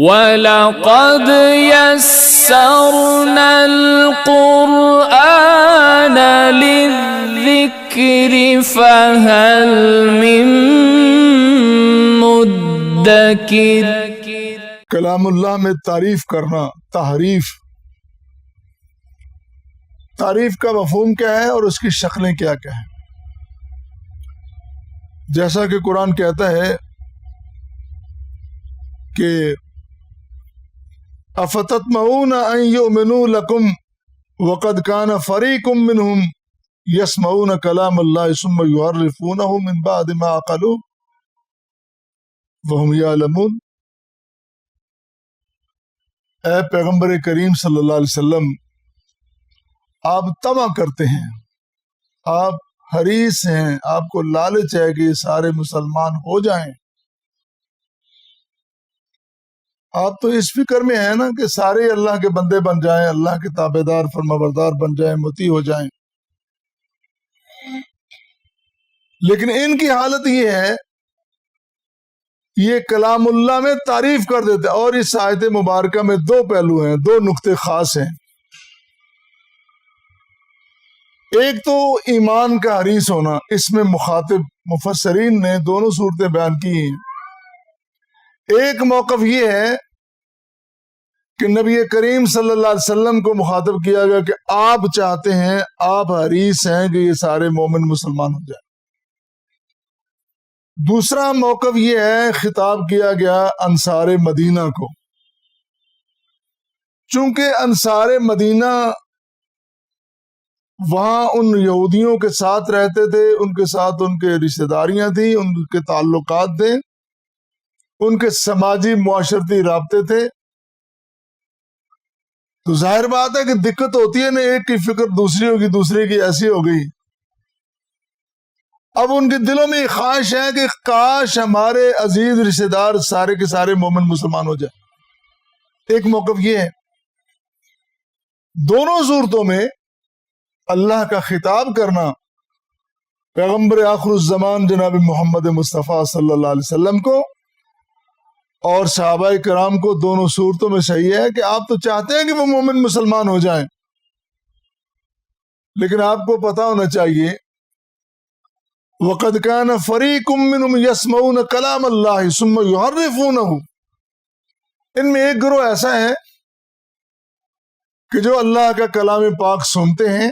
وَلَقَدْ يَسَّرْنَا الْقُرْآنَ لِلذِّكْرِ فَهَلْ مِن مُدَّكِرٍ کلام اللہ میں تعریف کرنا، تحریف۔ تعریف کا مفہوم کیا ہے اور اس کی شکلیں کیا کیا ہیں؟ جیسا کہ قرآن کہتا ہے کہ افتت معون یؤمنوا لکم وقد کان فریقم منہم یسمعون کلام اللہ ثم یحرفونہ من بعد ما عقلوا وهم یعلمون۔ اے پیغمبر کریم صلی اللہ علیہ وسلم، آپ تما کرتے ہیں، آپ حریص ہیں، آپ کو لالچ ہے کہ یہ سارے مسلمان ہو جائیں۔ آپ تو اس فکر میں ہیں نا کہ سارے اللہ کے بندے بن جائیں، اللہ کے تابے دار فرما بردار بن جائیں متی ہو جائیں۔ لیکن ان کی حالت یہ ہے، یہ کلام اللہ میں تعریف کر دیتے اور اس آیت مبارکہ میں دو پہلو ہیں، دو نقطے خاص ہیں۔ ایک تو ایمان کا حریص ہونا، اس میں مخاطب مفسرین نے دونوں صورتیں بیان کی ہیں۔ ایک موقف یہ ہے کہ نبی کریم صلی اللہ علیہ وسلم کو مخاطب کیا گیا کہ آپ چاہتے ہیں، آپ حریص ہیں کہ یہ سارے مومن مسلمان ہو جائیں۔ دوسرا موقف یہ ہے، خطاب کیا گیا انصار مدینہ کو۔ چونکہ انصار مدینہ وہاں ان یہودیوں کے ساتھ رہتے تھے، ان کے ساتھ ان کے رشتے داریاں تھیں، ان کے تعلقات تھے، ان کے سماجی معاشرتی رابطے تھے۔ تو ظاہر بات ہے کہ دقت ہوتی ہے نا، ایک کی فکر دوسری ہوگی، دوسرے کی ایسی ہو گئی۔ اب ان کے دلوں میں خواہش ہے کہ کاش ہمارے عزیز رشتے دار سارے کے سارے مومن مسلمان ہو جائے ایک موقف یہ ہے، دونوں صورتوں میں اللہ کا خطاب کرنا پیغمبر آخر الزمان جناب محمد مصطفیٰ صلی اللہ علیہ وسلم کو اور صحابہ کرام کو دونوں صورتوں میں صحیح ہے کہ آپ تو چاہتے ہیں کہ وہ مومن مسلمان ہو جائیں۔ لیکن آپ کو پتا ہونا چاہیے، وقد كان فریق منهم يسمعون کلام اللہ ثم يحرفونه۔ ان میں ایک گروہ ایسا ہے کہ جو اللہ کا کلام پاک سنتے ہیں،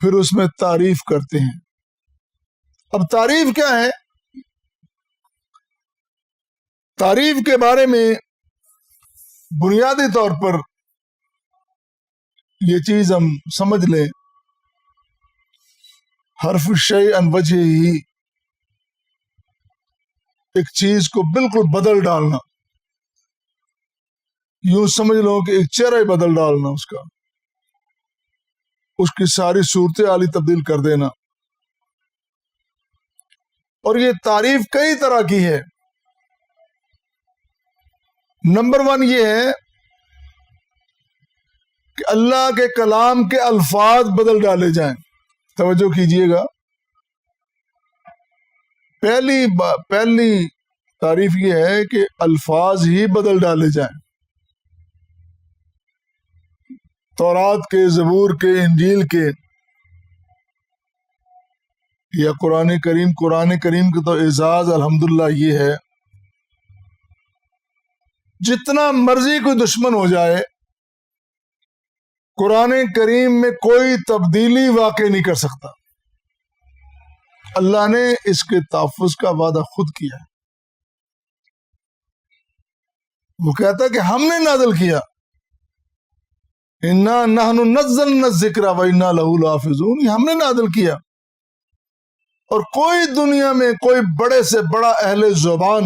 پھر اس میں تعریف کرتے ہیں۔ اب تعریف کیا ہے؟ تعریف کے بارے میں بنیادی طور پر یہ چیز ہم سمجھ لیں۔ حرف شے ان وجہ ہی ایک چیز کو بالکل بدل ڈالنا۔ یوں سمجھ لو کہ ایک چہرہ ہی بدل ڈالنا اس کا۔ اس کی ساری صورت عالی تبدیل کر دینا۔ اور یہ تعریف کئی طرح کی ہے۔ نمبر ون یہ ہے کہ اللہ کے کلام کے الفاظ بدل ڈالے جائیں۔ توجہ کیجیے گا۔ پہلی پہلی تعریف یہ ہے کہ الفاظ ہی بدل ڈالے جائیں۔ تورات کے، زبور کے، انجیل کے یا قرآن کریم قرآن کریم کا تو اعزاز الحمدللہ یہ ہے۔ جتنا مرضی کوئی دشمن ہو جائے، قرآن کریم میں کوئی تبدیلی واقع نہیں کر سکتا۔ اللہ نے اس کے تحفظ کا وعدہ خود کیا وہ کہتا کہ ہم نے نازل کیا۔ انا نحن نزلنا ذکر و انا لہو الحافظون یہ ہم نے نازل کیا۔ اور کوئی دنیا میں کوئی بڑے سے بڑا اہل زبان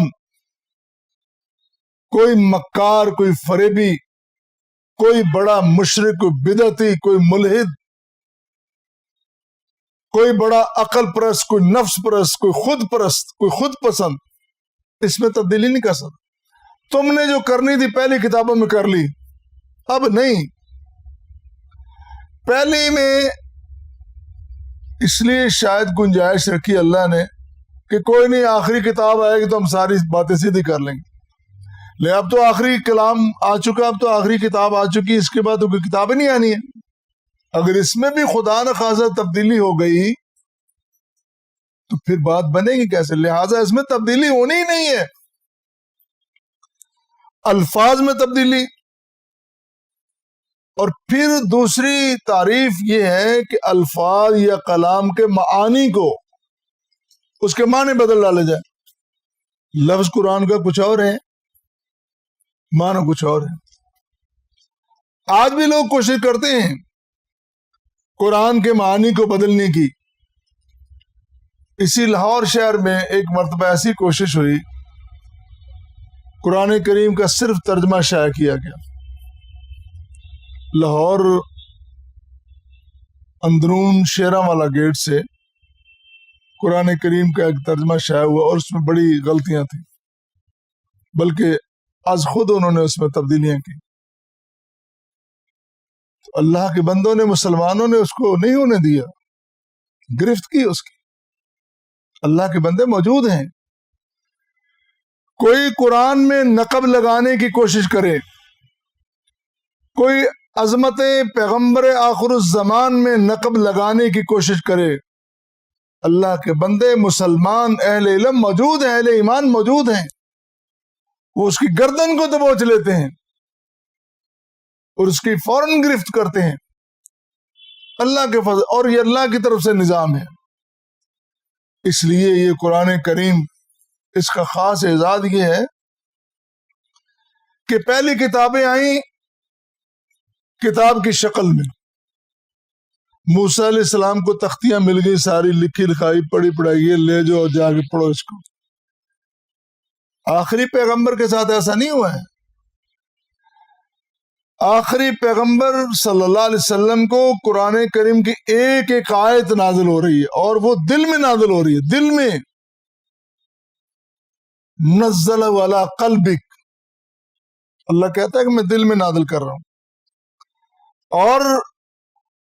کوئی مکار، کوئی فریبی، کوئی بڑا مشرق کوئی بدعتی، کوئی ملحد، کوئی بڑا عقل پرست، کوئی نفس پرست، کوئی خود پرست، کوئی خود پسند، اس میں تبدیلی نہیں کر سکتا۔ تم نے جو کرنی تھی پہلی کتابوں میں کر لی، اب نہیں۔ پہلی میں اس لیے شاید گنجائش رکھی اللہ نے کہ کوئی نہیں، آخری کتاب آئے گی تو ہم ساری باتیں سیدھی کر لیں گے۔ لے، اب تو آخری کلام آ چکا، اب تو آخری کتاب آ چکی، اس کے بعد تو کوئی کتابیں نہیں آنی ہے۔ اگر اس میں بھی خدا نخواصہ تبدیلی ہو گئی، تو پھر بات بنے گی کیسے؟ لہٰذا اس میں تبدیلی ہونی ہی نہیں ہے۔ الفاظ میں تبدیلی۔ اور پھر دوسری تعریف یہ ہے کہ الفاظ یا کلام کے معانی کو اس کے معنی بدل ڈالے جائے لفظ قرآن کا کچھ اور ہے۔ معنی کچھ اور ہے۔ آج بھی لوگ کوشش کرتے ہیں قرآن کے معنی کو بدلنے کی۔ اسی لاہور شہر میں ایک مرتبہ ایسی کوشش ہوئی۔ قرآن کریم کا صرف ترجمہ شائع کیا گیا۔ لاہور اندرون شیرا والا گیٹ سے قرآن کریم کا ایک ترجمہ شائع ہوا اور اس میں بڑی غلطیاں تھیں۔ بلکہ آج خود انہوں نے اس میں تبدیلیاں کی۔ تو اللہ کے بندوں نے، مسلمانوں نے اس کو نہیں ہونے دیا، گرفت کی اس کی۔ اللہ کے بندے موجود ہیں۔ کوئی قرآن میں نقب لگانے کی کوشش کرے۔ کوئی عظمت پیغمبر آخر الزمان میں نقب لگانے کی کوشش کرے۔ اللہ کے بندے، مسلمان، اہل علم موجود ہیں، اہل ایمان موجود ہیں۔ وہ اس کی گردن کو دبوچ لیتے ہیں اور اس کی فوراً گرفت کرتے ہیں۔ اللہ کے فضل، اور یہ اللہ کی طرف سے نظام ہے۔ اس لیے یہ قرآن کریم اس کا خاص اعزاز یہ ہے کہ پہلی کتابیں آئیں کتاب کی شکل میں۔ موسیٰ علیہ السلام کو تختیاں مل گئی ساری لکھی لکھائی پڑھی پڑھائی، یہ لے جو جا کے پڑھو اس کو۔ آخری پیغمبر کے ساتھ ایسا نہیں ہوا ہے۔ آخری پیغمبر صلی اللہ علیہ وسلم کو قرآن کریم کی ایک ایک آیت نازل ہو رہی ہے اور وہ دل میں نازل ہو رہی ہے۔ دل میں نزل والا قلبک۔ اللہ کہتا ہے کہ میں دل میں نازل کر رہا ہوں۔ اور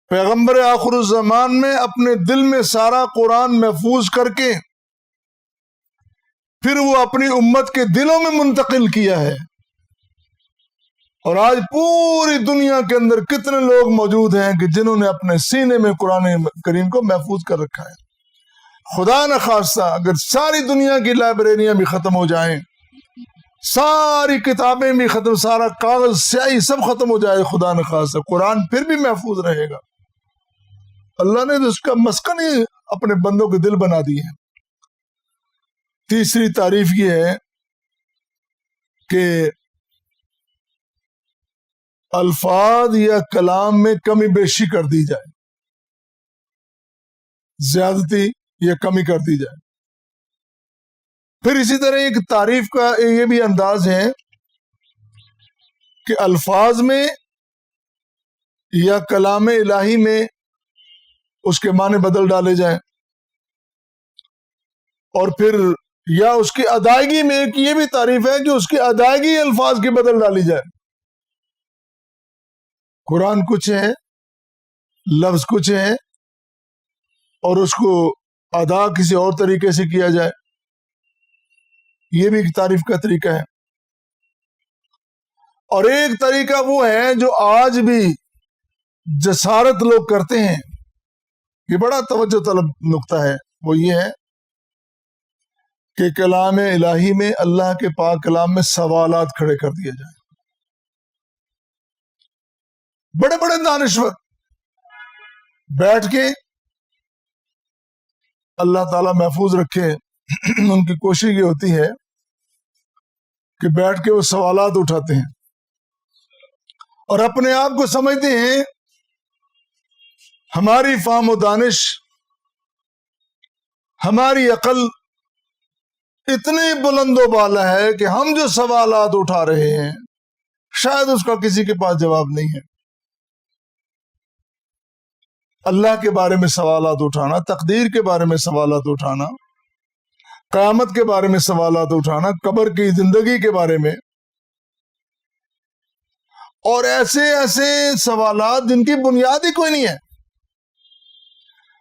پیغمبر آخر الزمان میں اپنے دل میں سارا قرآن محفوظ کر کے پھر وہ اپنی امت کے دلوں میں منتقل کیا ہے۔ اور آج پوری دنیا کے اندر کتنے لوگ موجود ہیں کہ جنہوں نے اپنے سینے میں قرآن کریم کو محفوظ کر رکھا ہے۔ خدا نخواستہ اگر ساری دنیا کی لائبریریاں بھی ختم ہو جائیں، ساری کتابیں بھی ختم، سارا کاغذ، سیاہی سب ختم ہو جائے، خدا نخواستہ قرآن پھر بھی محفوظ رہے گا۔ اللہ نے تو اس کا مسکن ہی اپنے بندوں کے دل بنا دیے ہیں۔ تیسری تعریف یہ ہے کہ الفاظ یا کلام میں کمی بیشی کر دی جائے، زیادتی یا کمی کر دی جائے۔ پھر اسی طرح ایک تعریف کا یہ بھی انداز ہے کہ الفاظ میں یا کلام الہی میں اس کے معنی بدل ڈالے جائیں اور پھر یا اس کی ادائیگی میں ایک یہ بھی تعریف ہے کہ اس کی ادائیگی الفاظ کی بدل ڈالی جائے۔ قرآن کچھ ہے لفظ کچھ ہے اور اس کو ادا کسی اور طریقے سے کیا جائے۔ یہ بھی ایک تعریف کا طریقہ ہے۔ اور ایک طریقہ وہ ہے جو آج بھی جسارت لوگ کرتے ہیں۔ یہ بڑا توجہ طلب نقطہ ہے۔ وہ یہ ہے کہ کلام الہی میں اللہ کے پاک کلام میں سوالات کھڑے کر دیے جائیں۔ بڑے بڑے دانشور بیٹھ کے اللہ تعالی محفوظ رکھے ان کی کوشش یہ ہوتی ہے کہ بیٹھ کے وہ سوالات اٹھاتے ہیں اور اپنے آپ کو سمجھتے ہیں۔ ہماری فام و دانش، ہماری عقل اتنی بلند و بالا ہے کہ ہم جو سوالات اٹھا رہے ہیں، شاید اس کا کسی کے پاس جواب نہیں ہے۔ اللہ کے بارے میں سوالات اٹھانا، تقدیر کے بارے میں سوالات اٹھانا، قیامت کے بارے میں سوالات اٹھانا، قبر کی زندگی کے بارے میں، اور ایسے ایسے سوالات جن کی بنیاد ہی کوئی نہیں ہے۔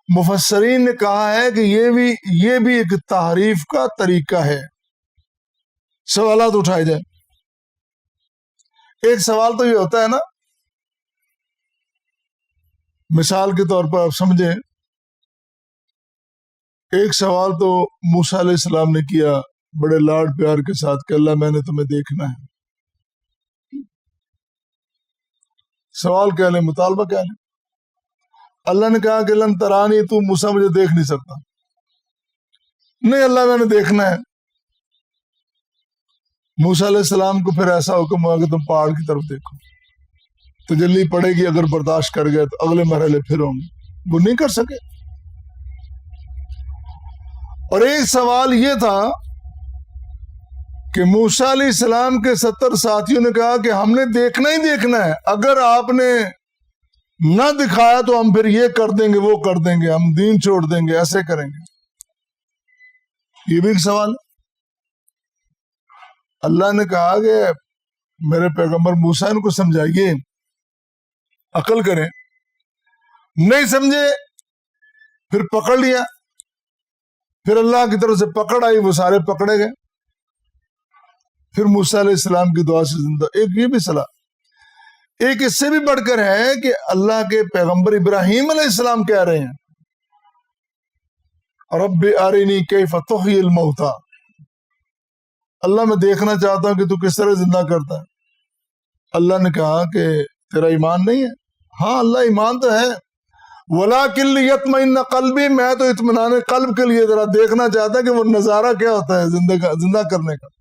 مفسرین نے کہا ہے کہ یہ بھی یہ بھی ایک تعریف کا طریقہ ہے۔ سوالات اٹھائے جائیں۔ ایک سوال تو یہ ہوتا ہے نا۔ مثال کے طور پر آپ سمجھیں۔ ایک سوال تو موسا علیہ السلام نے کیا، بڑے لاڈ پیار کے ساتھ کہ اللہ میں نے تمہیں دیکھنا ہے۔ سوال کیا لیں مطالبہ کیا لیں اللہ نے کہا کہ لن ترانی، تو موسا مجھے دیکھ نہیں سکتا۔ نہیں، اللہ میں نے دیکھنا ہے۔ موسا علیہ السلام کو پھر ایسا حکم ہوا کہ تم پہاڑ کی طرف دیکھو۔ تجلی پڑے گی اگر برداشت کر گئے تو اگلے مرحلے پھر ہوں گے۔ وہ نہیں کر سکے۔ اور ایک سوال یہ تھا کہ موسا علیہ السلام کے ستر ساتھیوں نے کہا کہ ہم نے دیکھنا ہی دیکھنا ہے۔ اگر آپ نے نہ دکھایا تو ہم پھر یہ کر دیں گے، وہ کر دیں گے، ہم دین چھوڑ دیں گے، ایسے کریں گے۔ یہ بھی ایک سوال۔ اللہ نے کہا کہ میرے پیغمبر موسا ان کو سمجھائیے، عقل کریں۔ نہیں سمجھے، پھر پکڑ لیا۔ پھر اللہ کی طرف سے پکڑ آئی، وہ سارے پکڑے گئے۔ پھر موسیٰ علیہ السلام کی دعا سے زندہ، ایک یہ بھی صلاح۔ ایک اس سے بھی بڑھ کر ہے کہ اللہ کے پیغمبر ابراہیم علیہ السلام کہہ رہے ہیں، رب آرینی کیف تحیی الموتا اللہ میں دیکھنا چاہتا ہوں کہ تو کس طرح زندہ کرتا ہے۔ اللہ نے کہا کہ تیرا ایمان نہیں ہے۔ ہاں اللہ ایمان تو ہے۔ ولا کل یتمین قلبی، میں تو اطمینان قلب کے لیے ذرا دیکھنا چاہتا کہ وہ نظارہ کیا ہوتا ہے زندہ زندہ کرنے کا۔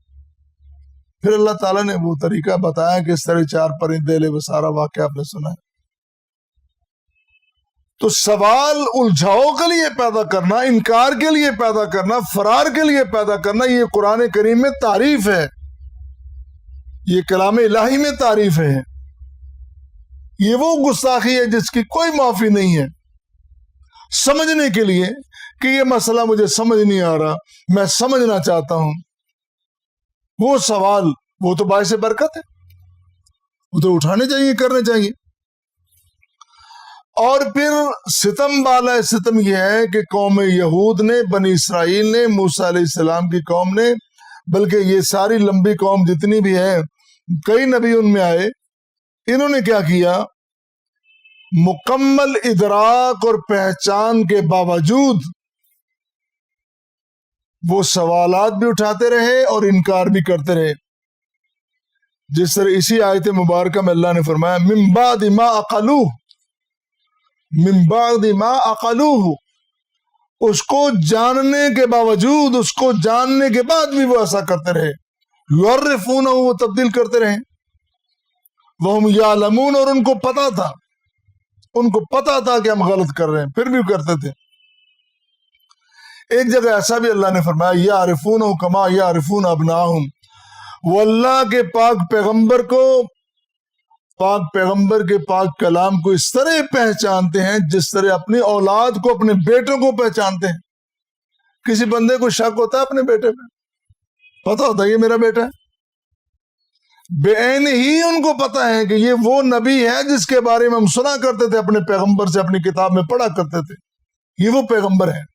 پھر اللہ تعالیٰ نے وہ طریقہ بتایا کہ اس طرح چار پرندے لے وہ سارا واقعہ آپ نے سنا ہے۔ تو سوال الجھاؤ کے لیے پیدا کرنا، انکار کے لیے پیدا کرنا، فرار کے لیے پیدا کرنا، یہ قرآن کریم میں تعریف ہے۔ یہ کلام الہی میں تعریف ہے۔ یہ وہ گستاخی ہے جس کی کوئی معافی نہیں ہے۔ سمجھنے کے لیے کہ یہ مسئلہ مجھے سمجھ نہیں آ رہا، میں سمجھنا چاہتا ہوں۔ وہ سوال، وہ تو باعث برکت ہے۔ وہ تو اٹھانے چاہیے، کرنے چاہیے۔ اور پھر ستم بالا ستم یہ ہے کہ قوم یہود نے، بنی اسرائیل نے، موسیٰ علیہ السلام کی قوم نے، بلکہ یہ ساری لمبی قوم جتنی بھی ہے کئی نبی ان میں آئے۔ انہوں نے کیا کیا؟ مکمل ادراک اور پہچان کے باوجود وہ سوالات بھی اٹھاتے رہے اور انکار بھی کرتے رہے۔ جس طرح اسی آیت مبارکہ میں اللہ نے فرمایا ممبا دما اقلو ممبا دما اقلو اس کو جاننے کے باوجود، اس کو جاننے کے بعد بھی وہ ایسا کرتے رہے۔ یورفون وہ تبدیل کرتے رہے۔ وہ یا لمون اور ان کو پتا تھا۔ ان کو پتا تھا کہ ہم غلط کر رہے ہیں، پھر بھی کرتے تھے۔ ایک جگہ ایسا بھی اللہ نے فرمایا یا عرفون کما یا عرفون ابنا وہ اللہ کے پاک پیغمبر کو، پاک پیغمبر کے پاک کلام کو اس طرح پہچانتے ہیں، جس طرح اپنی اولاد کو، اپنے بیٹوں کو پہچانتے ہیں۔ کسی بندے کو شک ہوتا ہے اپنے بیٹے پہ پتا ہوتا ہے، یہ میرا بیٹا ہے۔ بے ہی ان کو پتا ہے کہ یہ وہ نبی ہے جس کے بارے میں ہم سنا کرتے تھے، اپنے پیغمبر سے، اپنی کتاب میں پڑھا کرتے تھے۔ یہ وہ پیغمبر ہے